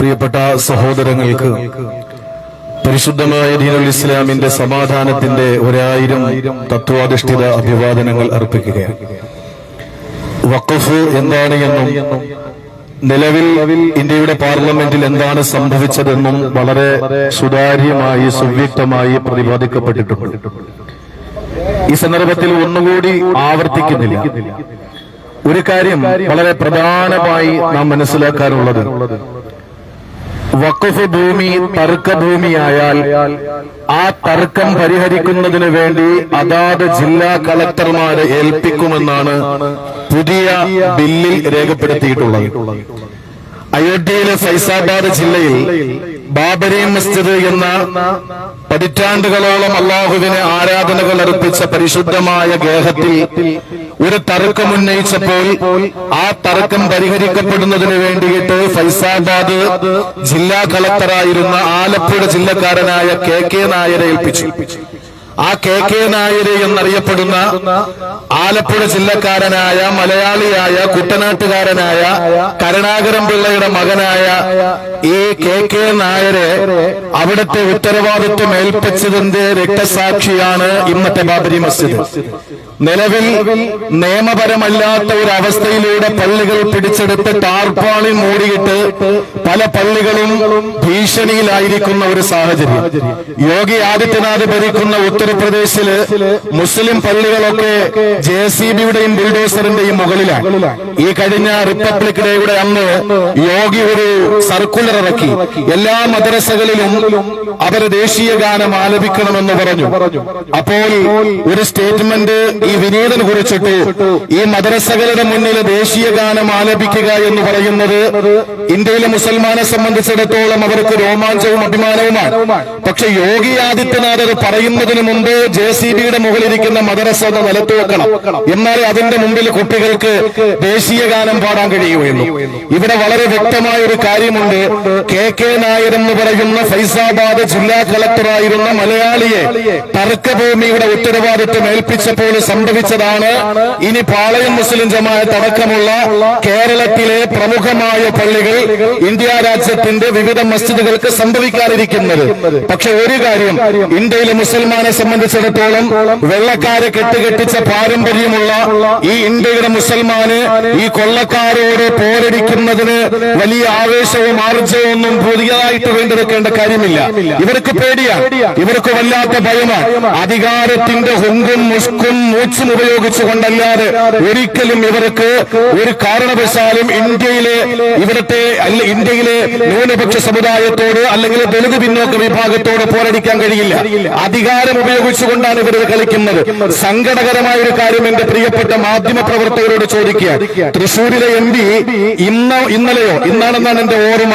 പ്രിയപ്പെട്ട സഹോദരങ്ങൾക്ക് പരിശുദ്ധമായ ദീനുൽ ഇസ്ലാമിന്റെ സമാധാനത്തിന്റെ ഒരായിരം തത്വാധിഷ്ഠിത അഭിവാദനങ്ങൾ അർപ്പിക്കുകയാണ്. വഖഫ് എന്താണ് എന്നും നിലവിൽ ഇന്ത്യയുടെ പാർലമെന്റിൽ എന്താണ് സംഭവിച്ചതെന്നും വളരെ സുതാര്യമായി സുവ്യക്തമായി പ്രതിപാദിക്കപ്പെട്ടിട്ടുണ്ട്. ഈ സന്ദർഭത്തിൽ ഒന്നുകൂടി ആവർത്തിക്കുന്നില്ല. ഒരു കാര്യം വളരെ പ്രധാനമായി നാം മനസ്സിലാക്കാനുള്ളത് വഖഫ് ഭൂമി തർക്കഭൂമിയായാൽ ആ തർക്കം പരിഹരിക്കുന്നതിന് വേണ്ടി അതാത് ജില്ലാ കളക്ടർമാരെ ഏൽപ്പിക്കുമെന്നാണ് പുതിയ ബില്ലിൽ രേഖപ്പെടുത്തിയിട്ടുള്ളത്. അയോധ്യയിലെ ഫൈസാബാദ് ജില്ലയിൽ ബാബരി മസ്ജിദ് എന്ന പതിറ്റാണ്ടുകളോളം അള്ളാഹുവിന് ആരാധനകൾ അർപ്പിച്ച പരിശുദ്ധമായ ഗേഹത്തിൽ ഒരു തർക്കം ഉന്നയിച്ചപ്പോൾ ആ തർക്കം പരിഹരിക്കപ്പെടുന്നതിന് വേണ്ടിയിട്ട് ഫൈസാബാദ് ജില്ലാ കളക്ടറായിരുന്ന ആലപ്പുഴ ജില്ലക്കാരനായ കെ കെ നായരെ ഏൽപ്പിച്ചു. ആ കെ കെ നായര് എന്നറിയപ്പെടുന്ന ആലപ്പുഴ ജില്ലക്കാരനായ മലയാളിയായ കുട്ടനാട്ടുകാരനായ കരുണാകരം പിള്ളയുടെ മകനായ ഈ കെ കെ നായരെ അവിടുത്തെ ഉത്തരവാദിത്വം ഏൽപ്പിച്ചതിന്റെ രക്തസാക്ഷിയാണ് ഇന്നത്തെ ബാബരി മസ്ജിദ്. നിലവിൽ നിയമപരമല്ലാത്ത ഒരു അവസ്ഥയിലൂടെ പള്ളികൾ പിടിച്ചെടുത്ത് ടാർപ്പാളിൽ മൂടിയിട്ട് പല പള്ളികളും ഭീഷണിയിലായിരിക്കുന്ന ഒരു സാഹചര്യം. യോഗി ആദിത്യനാഥ് ഭരിക്കുന്ന ഉത്തർപ്രദേശിൽ മുസ്ലിം പള്ളികളൊക്കെ ജെ സി ബിയുടെയും ബിൽഡോസറിന്റെയും മുകളിലാണ്. ഈ കഴിഞ്ഞ റിപ്പബ്ലിക് ഡേയുടെ അന്ന് യോഗി ഒരു സർക്കുലർ ഇറക്കി എല്ലാ മദ്രസകളിലും അവർ ദേശീയ ഗാനം ആലപിക്കണമെന്ന് പറഞ്ഞു. അപ്പോൾ ഒരു സ്റ്റേറ്റ്മെന്റ് ഈ വിനീതൻ കുറിച്ചിട്ട് ഈ മദ്രസകളുടെ മുന്നിൽ ദേശീയ ഗാനം ആലപിക്കുക എന്ന് പറയുന്നത് ഇന്ത്യയിലെ മുസൽമാനെ സംബന്ധിച്ചിടത്തോളം അവർക്ക് രോമാഞ്ചവും അഭിമാനവുമാണ്. പക്ഷെ യോഗി ആദിത്യനാഥ് അത് പറയുന്നതിന് മുമ്പ് ജെ സി ബിയുടെ മുകളിലിരിക്കുന്ന മദ്രസ ഒന്ന് നിലത്ത് വെക്കണം. എന്നാലേ അതിന്റെ മുമ്പിൽ കുട്ടികൾക്ക് ദേശീയ ഗാനം പാടാൻ കഴിയുകയുള്ളൂ ഇവിടെ വളരെ വ്യക്തമായ ഒരു കാര്യമുണ്ട്. കെ കെ നായർ എന്ന് പറയുന്ന ഫൈസാബാദ് ജില്ലാ കളക്ടറായിരുന്ന മലയാളിയെ തർക്കഭൂമിയുടെ ഉത്തരവാദിത്വം ഏൽപ്പിച്ചപ്പോൾ സംഭവിച്ചതാണ്. ഇനി പാളയം മുസ്ലിം ജമാഅത്ത് അടക്കമുള്ള കേരളത്തിലെ പ്രമുഖമായ പള്ളികൾ ഇന്ത്യ രാജ്യത്തിന്റെ വിവിധ മസ്ജിദുകൾക്ക് സംഭവിക്കാതിരിക്കുന്നത്. പക്ഷെ ഒരു കാര്യം ഇന്ത്യയിലെ മുസൽമാനെ സംബന്ധിച്ചിടത്തോളം വെള്ളക്കാരെ കെട്ടുകെട്ടിച്ച പാരമ്പര്യമുള്ള ഈ ഇന്ത്യയുടെ മുസൽമാന് ഈ കൊള്ളക്കാരോട് പോരടിക്കുന്നതിന് വലിയ ആവേശവും ആർജവും ഒന്നും പുതിയതായിട്ട് വീണ്ടെടുക്കേണ്ട കാര്യമില്ല. ഇവർക്ക് പേടിയാണ് ഇവർക്ക് വല്ലാത്ത ഭയമാണ് അധികാരത്തിന്റെ ഹുങ്കും മുസ്കും മൂച്ചും ഉപയോഗിച്ചുകൊണ്ടല്ലാതെ ഒരിക്കലും ഇവർക്ക് ഒരു കാരണവശാലും ഇന്ത്യയിലെ ഇവിടുത്തെ അല്ല ഇന്ത്യയിലെ ന്യൂനപക്ഷ സമുദായത്തോട് അല്ലെങ്കിൽ ദളിത് പിന്നോക്ക വിഭാഗത്തോട് പോരടിക്കാൻ കഴിയില്ല. അധികാരം ഉപയോഗിച്ചുകൊണ്ടാണ് ഇവർ കളിക്കുന്നത്. സങ്കടകരമായ ഒരു കാര്യം എന്റെ പ്രിയപ്പെട്ട മാധ്യമ പ്രവർത്തകരോട് ചോദിക്കുക. തൃശൂരിലെ എം പി ഇന്ന് ഇന്നലെയോ ഇന്നാണെന്നാണ് എന്റെ ഓർമ്മ.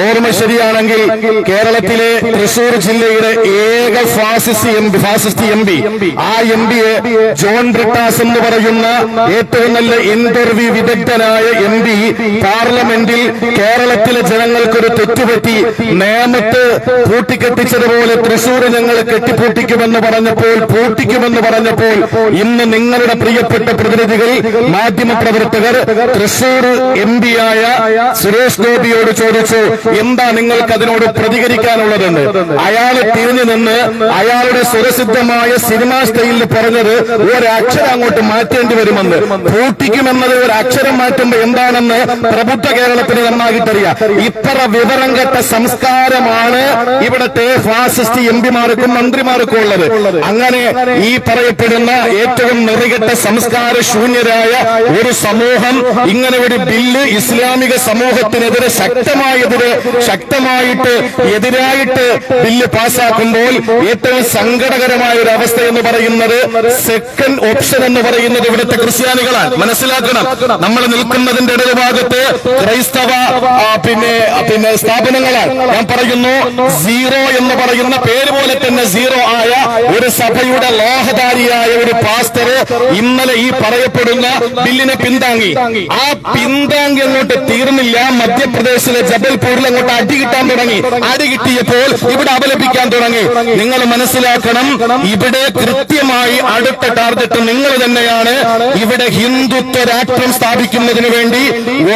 ഓർമ്മ ശരിയാണെങ്കിൽ കേരളത്തിലെ തൃശൂർ ജില്ലയുടെ ഏക fascist M P fascist M P. ആ എം പിയെ ജോൺ ബ്രിട്ടാസ് എന്ന് പറയുന്ന ഏറ്റവും നല്ല ഇന്റർവ്യൂ വിദഗ്ധനായ എം പി പാർലമെന്റിൽ കേരളത്തിലെ ജനങ്ങൾക്കൊരു തെറ്റുപറ്റി നേമത്ത് പൂട്ടിക്കെട്ടിച്ചതുപോലെ തൃശൂർ ഞങ്ങൾ കെട്ടിപ്പൂട്ടിക്കുമെന്ന് പറഞ്ഞപ്പോൾ പൂട്ടിക്കുമെന്ന് പറഞ്ഞപ്പോൾ ഇന്ന് നിങ്ങളുടെ പ്രിയപ്പെട്ട പ്രതിനിധികൾ മാധ്യമ പ്രവർത്തകർ തൃശൂർ എം പിയായ സുരേഷ് ഗോപിയോട് ചോദിച്ചു എന്താ നിങ്ങൾക്ക് അതിനോട് പ്രതികരിക്കാനുള്ളതെന്ന്? അയാൾ തിരിഞ്ഞു നിന്ന് അയാളുടെ സുരസിദ്ധമായ സിനിമാ സ്റ്റൈലിൽ പറഞ്ഞത് ഒരക്ഷരം അങ്ങോട്ട് മാറ്റേണ്ടി വരുമെന്ന്. പൂട്ടിക്കുമെന്നത് ഒരു അക്ഷരം മാറ്റുമ്പോ എന്താണെന്ന് പ്രബുദ്ധ കേരളത്തിന് നന്നായിട്ടറിയാം. ഇത്ര വിവരം കെട്ട സംസ്കാരമാണ് ഇവിടത്തെ ഫാസിസ്റ്റ് എം പിമാർക്കും മന്ത്രിമാർക്കും ഉള്ളത്. അങ്ങനെ ഈ പറയപ്പെടുന്ന ഏറ്റവും നെറികെട്ട സംസ്കാര ശൂന്യരായ ഒരു സമൂഹം ഇങ്ങനെ ഒരു ബില്ല് ഇസ്ലാമിക സമൂഹത്തിനെതിരെ ശക്തമായെതിരെ ശക്തമായിട്ട് എതിരായിട്ട് ബില്ല് പാസ്സാക്കുമ്പോൾ ഏറ്റവും സങ്കടകരമായ ഒരു അവസ്ഥ എന്ന് പറയുന്നത് സെക്കൻഡ് ഓപ്ഷൻ എന്ന് പറയുന്നത് ഇവിടുത്തെ ക്രിസ്ത്യാനികളാണ്. മനസ്സിലാക്കണം. നമ്മൾ നിൽക്കുന്നതിന്റെ ഇടതുഭാഗത്ത് ക്രൈസ്തവ പിന്നെ പിന്നെ സ്ഥാപനങ്ങളാണ്. ഞാൻ പറയുന്നു സീറോ എന്ന് പറയുന്ന പേര് പോലെ തന്നെ സീറോ ആയ ഒരു സഭയുടെ ലോഹധാരിയായ ഒരു പാസ്റ്റർ ഇന്നലെ ഈ പറയപ്പെടുന്ന ബില്ലിനെ പിന്താങ്ങി. ആ പിന്താങ്ങി അങ്ങോട്ട് തീർന്നില്ല. മധ്യപ്രദേശിലെ ജബൽപൂരിൽ അങ്ങോട്ട് അടി കിട്ടാൻ തുടങ്ങി. അടി കിട്ടിയപ്പോൾ ഇവിടെ അപലപിക്കാൻ തുടങ്ങി. നിങ്ങൾ മനസ്സിലാക്കണം ഇവിടെ കൃത്യമായി അടുത്ത ടാർഗറ്റ് നിങ്ങൾ തന്നെയാണ്. ഇവിടെ ഹിന്ദുത്വ രാഷ്ട്രം സ്ഥാപിക്കുന്നതിന് വേണ്ടി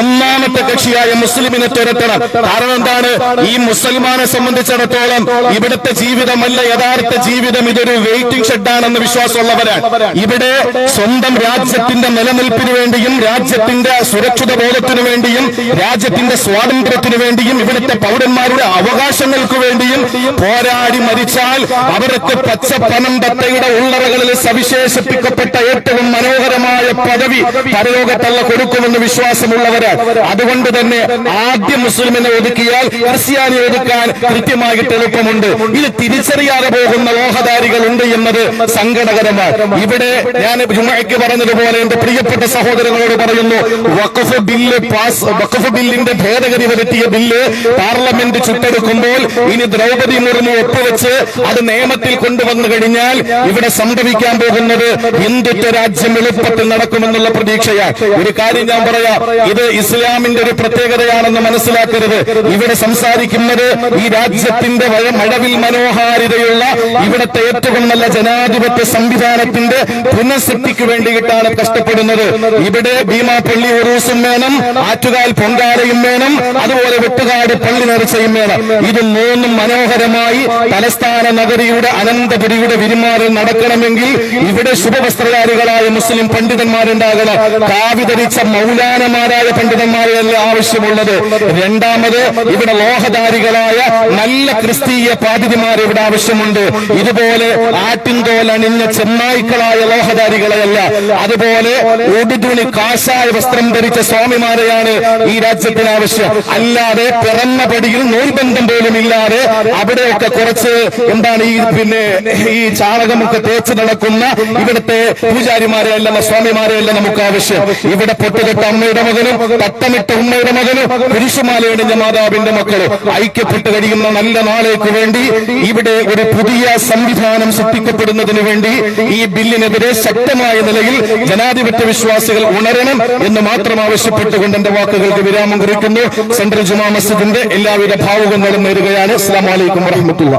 ഒന്നാമത്തെ കക്ഷിയായ മുസ്ലിമിനെ തുരത്തണം. കാരണം എന്താണ്? ഈ മുസൽമാനെ സംബന്ധിച്ചിടത്തോളം ഇവിടുത്തെ ജീവിതമല്ല യഥാർത്ഥ ജീവിതം ഇതൊരു വെയിറ്റിംഗ് ഷെഡാണെന്ന് വിശ്വാസമുള്ളവരാണ്. ഇവിടെ സ്വന്തം രാജ്യത്തിന്റെ നിലനിൽപ്പിന് വേണ്ടിയും രാജ്യത്തിന്റെ സുരക്ഷിത ബോധത്തിനു വേണ്ടിയും രാജ്യത്തിന്റെ സ്വാതന്ത്ര്യത്തിനു വേണ്ടിയും ഇവിടുത്തെ പൗരന്മാരുടെ അവകാശങ്ങൾക്ക് വേണ്ടിയും പോരാടി മരിച്ചാൽ അവർക്ക് പച്ചപ്പനം തത്തയുടെ ഉള്ളറകളിൽ സവിശേഷിപ്പിക്കപ്പെട്ട ഏറ്റവും മനോഹരമായ പദവി പരലോകത്തള്ള കൊടുക്കുമെന്ന് വിശ്വാസമുള്ളവരാണ് അതുകൊണ്ട് തന്നെ ആദ്യം മുസ്ലിമിനെ ഒതുക്കിയാൽ ക്രിസ്ത്യാനി ഒതുക്കാൻ കൃത്യമായിട്ട് എളുപ്പമുണ്ട്. ഇത് തിരിച്ചറിയാതെ പോകുന്ന ലോഹധാരികൾ ഉണ്ട് എന്നത് സങ്കടകരമാണ്. ഇവിടെ ഞാൻ ജുമയ്ക്ക് പറഞ്ഞതുപോലെ എന്റെ പ്രിയപ്പെട്ട സഹോദരങ്ങളോട് പറയുന്നു വഖഫ് ബില്ല് പാസ് വഖഫ് ബില്ലിന്റെ ഭേദഗതി വരുത്തിയ ബില്ല് പാർലമെന്റ് ചുറ്റെടുക്കുമ്പോൾ ഇനി ദ്രൗപദി മുർമു ഒപ്പുവെച്ച് അത് നിയമത്തിൽ കൊണ്ടുവന്നു കഴിഞ്ഞാൽ ഇവിടെ സംഭവിക്കാൻ പോകുന്നത് ഹിന്ദുത്വ രാജ്യം എളുപ്പത്തിൽ നടക്കുമെന്നുള്ള പ്രതീക്ഷയാണ് ഒരു കാര്യം ഞാൻ പറയാം. ഇത് ഇസ്ലാമിന്റെ ഒരു പ്രത്യേകതയാണെന്ന് മനസ്സിലാക്കരുത്. ഇവിടെ സംസാരിക്കുന്നത് ഈ രാജ്യത്തിന്റെ മഴവിൽ മനോഹാരിതയുള്ള ഇവിടുത്തെ ഏറ്റവും നല്ല ജനാധിപത്യ സംവിധാനത്തിന്റെ പുനഃസൃഷ്ടിക്ക് വേണ്ടിയിട്ടാണ് കഷ്ടപ്പെടുന്നത്. ഇവിടെ ഭീമാപ്പള്ളി ഉറൂസും വേണം ആറ്റുകാൽ പൊങ്കാലയും വേണം അതുപോലെ വെട്ടുകാട് പള്ളി നേർച്ചയും വേണം ഇത് മൂന്നും മനോഹരമായി തലസ്ഥാന നഗരിയുടെ അനന്തപുരിയുടെ വിരുമാറിൽ നടക്കണമെങ്കിൽ ഇവിടെ ശുഭവസ്ത്രധാരികളായ മുസ്ലിം പണ്ഡിതന്മാരുണ്ടാകണം. കാവിതരിച്ച മൗലാനമാരായ പണ്ഡിതന്മാരെയല്ല ആവശ്യമുള്ളത്? രണ്ടാമത് ഇവിടെ ലോഹധാരികളായ നല്ല ക്രിസ്തീയ പാതിരിമാർ ഇവിടെ ആവശ്യമുണ്ട്. ഇതുപോലെ ആട്ടിൻതോൽ അണിഞ്ഞ ചെന്നായ്ക്കളായ ലോഹധാരികളെയല്ല. അതുപോലെ ഒടുതുണി കാശായ വസ്ത്രം ധരിച്ച സ്വാമിമാരെയാണ് ഈ രാജ്യത്തിന് ആവശ്യം. അല്ലാതെ പിറന്ന പടിയിൽ നൂൽബന്ധം പോലും ഇല്ലാതെ അവിടെയൊക്കെ കുറച്ച് എന്താണ് ഈ പിന്നെ ഈ ചാണകമൊക്കെ തേച്ച് നടക്കുന്ന ഇവിടുത്തെ പൂജാരിമാരെ അല്ല സ്വാമിമാരെ അല്ല നമുക്ക് ആവശ്യം. ഇവിടെ പൊട്ടുകെട്ട അമ്മയുടെ മകനും പട്ടമിട്ട ഉമ്മയുടെ മകനും കുരിശുമാലയണിഞ്ഞ മാതാവിന്റെ മക്കളും ഐക്യപ്പെട്ട് കഴിയുന്ന നല്ല നാളേക്ക് വേണ്ടി ഇവിടെ ഒരു പുതിയ സംവിധാനം സൃഷ്ടിക്കപ്പെടുന്നതിന് വേണ്ടി ഈ ബില്ലിനെതിരെ ശക്തമായ നിലയിൽ ജനാധിപത്യ വിശ്വാസികൾ ഉണരണം എന്ന് മാത്രം ആവശ്യപ്പെട്ടുകൊണ്ട് എന്റെ വാക്കുകൾക്ക് വിരാമം കുറിക്കുന്നു. സെൻട്രൽ മസ്ജിദിന്റെ എല്ലാവിധ ഭാവുകങ്ങളും നേരുകയാണ്. അസ്സാം വലൈക്കും വറഹമത്തുള്ള